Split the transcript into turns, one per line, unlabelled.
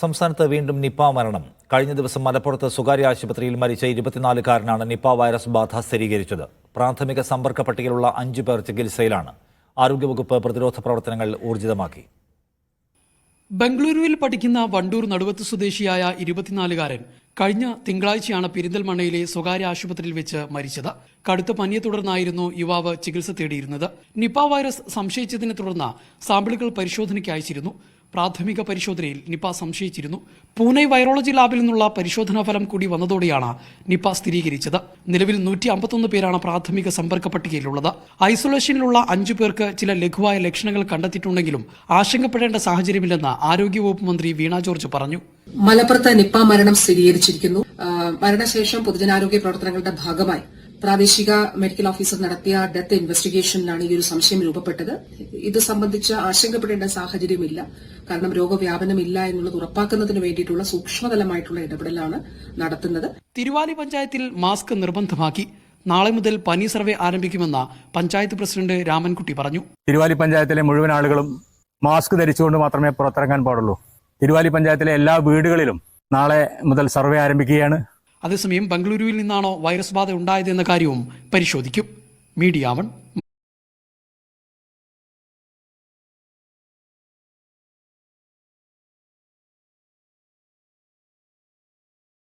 സംസ്ഥാനത്ത് വീണ്ടും നിപ്പ മരണം. കഴിഞ്ഞ ദിവസം മലപ്പുറത്ത് സ്വകാര്യ ആശുപത്രിയിൽ മരിച്ച ഇരുപത്തിനാലുകാരനാണ് നിപ്പ വൈറസ് ബാധ സ്ഥിരീകരിച്ചത്. പ്രാഥമിക സമ്പർക്ക പട്ടികയിലുള്ള അഞ്ചു പേർ ചികിത്സയിലാണ്. ആരോഗ്യവകുപ്പ് പ്രതിരോധ പ്രവർത്തനങ്ങൾ ഊർജിതമാക്കി.
ബംഗളൂരുവിൽ പഠിക്കുന്ന വണ്ടൂർ നടുവത്ത് സ്വദേശിയായ ഇരുപത്തിനാലുകാരൻ കഴിഞ്ഞ തിങ്കളാഴ്ചയാണ് പെരിന്തൽമണ്ണയിലെ സ്വകാര്യ ആശുപത്രിയിൽ വെച്ച് മരിച്ചത്. കടുത്ത പനിയെ തുടർന്നായിരുന്നു യുവാവ് ചികിത്സ തേടിയിരുന്നത്. നിപ്പ വൈറസ് സംശയിച്ചതിനെ തുടർന്ന് സാമ്പിളുകൾ പരിശോധനയ്ക്ക് അയച്ചിരുന്നു. പ്രാഥമിക പരിശോധനയിൽ നിപ സംശയിച്ചിരുന്നു. പൂനെ വൈറോളജി ലാബിൽ നിന്നുള്ള പരിശോധനാ ഫലം കൂടി വന്നതോടെയാണ് നിപ സ്ഥിരീകരിച്ചത്. നിലവിൽ നൂറ്റി അമ്പത്തൊന്ന് പേരാണ് പ്രാഥമിക സമ്പർക്ക പട്ടികയിലുള്ളത്. ഐസൊലേഷനിലുള്ള അഞ്ചു പേർക്ക് ചില ലഘുവായ ലക്ഷണങ്ങൾ കണ്ടെത്തിയിട്ടുണ്ടെങ്കിലും ആശങ്കപ്പെടേണ്ട സാഹചര്യമില്ലെന്ന് ആരോഗ്യവകുപ്പ് മന്ത്രി വീണ ജോർജ് പറഞ്ഞു.
മലപ്പുറത്ത് നിപ്പ മരണം സ്ഥിരീകരിച്ചിരിക്കുന്നു. മരണശേഷം പൊതുജനാരോഗ്യ പ്രവർത്തനങ്ങളുടെ ഭാഗമായി പ്രാദേശിക മെഡിക്കൽ ഓഫീസർ നടത്തിയ ഡെത്ത് ഇൻവെസ്റ്റിഗേഷനിലാണ് ഈ ഒരു സംശയം രൂപപ്പെട്ടത്. ഇത് സംബന്ധിച്ച് ആശങ്കപ്പെടേണ്ട സാഹചര്യമില്ല. കാരണം രോഗവ്യാപനമില്ല എന്നുള്ളത് ഉറപ്പാക്കുന്നതിന് വേണ്ടിയിട്ടുള്ള സൂക്ഷ്മതലമായിട്ടുള്ള ഇടപെടലാണ് നടത്തുന്നത്.
തിരുവാലി പഞ്ചായത്തിൽ മാസ്ക് നിർബന്ധമാക്കി. നാളെ മുതൽ പനി സർവേ ആരംഭിക്കുമെന്ന് പഞ്ചായത്ത് പ്രസിഡന്റ് രാമൻകുട്ടി പറഞ്ഞു.
തിരുവാലി പഞ്ചായത്തിലെ മുഴുവൻ ആളുകളും മാസ്ക് ധരിച്ചുകൊണ്ട് മാത്രമേ പുറത്തിറങ്ങാൻ പാടുള്ളൂ. തിരുവാലി പഞ്ചായത്തിലെ എല്ലാ വീടുകളിലും നാളെ മുതൽ സർവേ ആരംഭിക്കുകയാണ്.
അതേസമയം ബംഗളൂരുവിൽ നിന്നാണോ വൈറസ് ബാധ ഉണ്ടായതെന്ന കാര്യവും പരിശോധിക്കും. Media one.